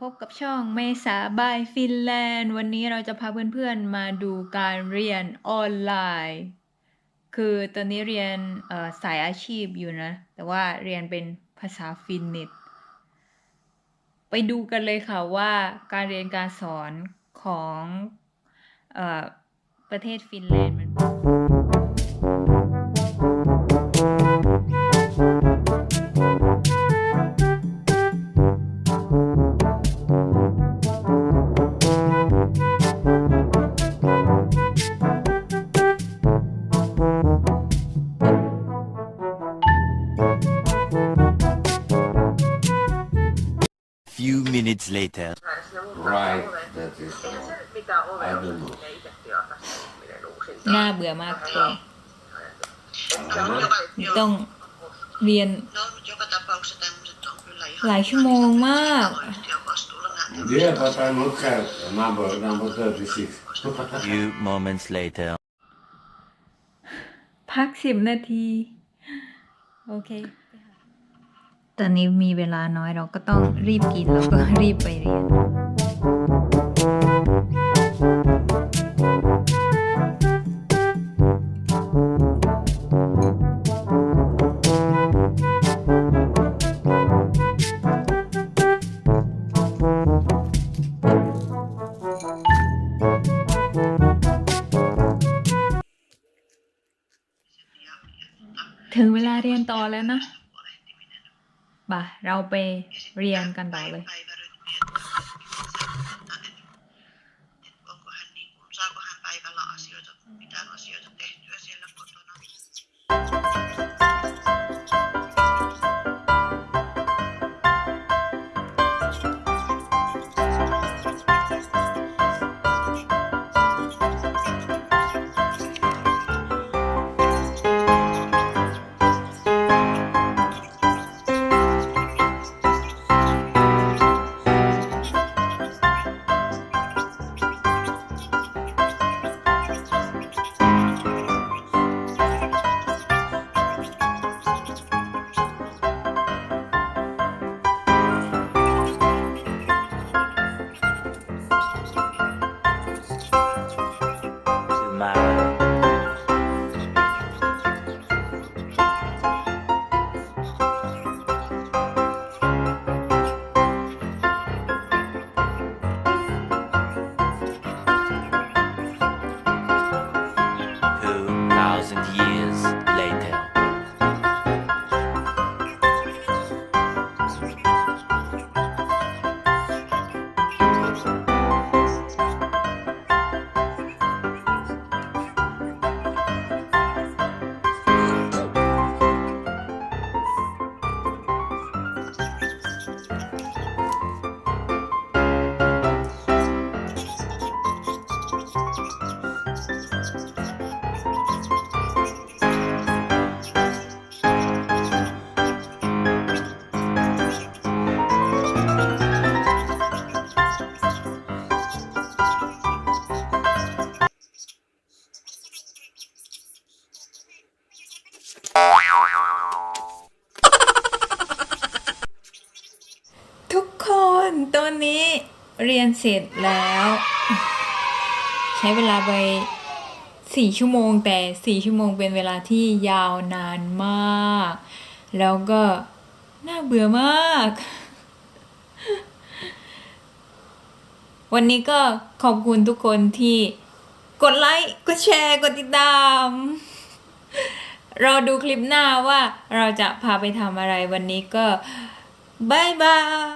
พบกับช่องเมษาบายฟินแลนด์ วันนี้เราจะพาเพื่อนๆมาดูการเรียนออนไลน์ คือตอนนี้เรียนสายอาชีพอยู่นะ แต่ว่าเรียนเป็นภาษาฟินนิชไปดูกันเลยค่ะว่าการเรียนการสอนของเอ่อประเทศฟินแลนด์มัน Few minutes later. Right, that is all. mitä ole I don't ollut know. ja itsekin aikaisemminen uusinta. น่าเบื่อมากเลย Se on joka, ต้องเรียน No, mutta joka tapauksessa tämmöiset on kyllä ihan... หลายชั่วโมงมาก Yhtiön vastuulla nämä Yeah, but I look at number number thirty-six. Few moments later. พักสิบนาที โอเค ตอนนี้มีเวลาน้อยเราก็ต้องรีบกินแล้วก็รีบไปเรียน ถึงเวลาเรียนต่อแล้วนะ บ่ะเราไปเรียนกันต่อเลย päivärytmiä. Että onko hän niin kuin, saako hän päivällä asioita, mitään asioita tehtyä สั ทุกคนตอนนี้เรียนเสร็จแล้ว ใช้เวลาไปสี่ชั่วโมงแต่สี่ชั่วโมงเป็นเวลาที่ยาวนานมาก แล้วก็น่าเบื่อมาก วันนี้ก็ขอบคุณทุกคนที่กดไลค์ กดแชร์ กดติดตาม รอดูคลิปหน้าว่าเราจะพาไปทำอะไรวันนี้ก็บายบาย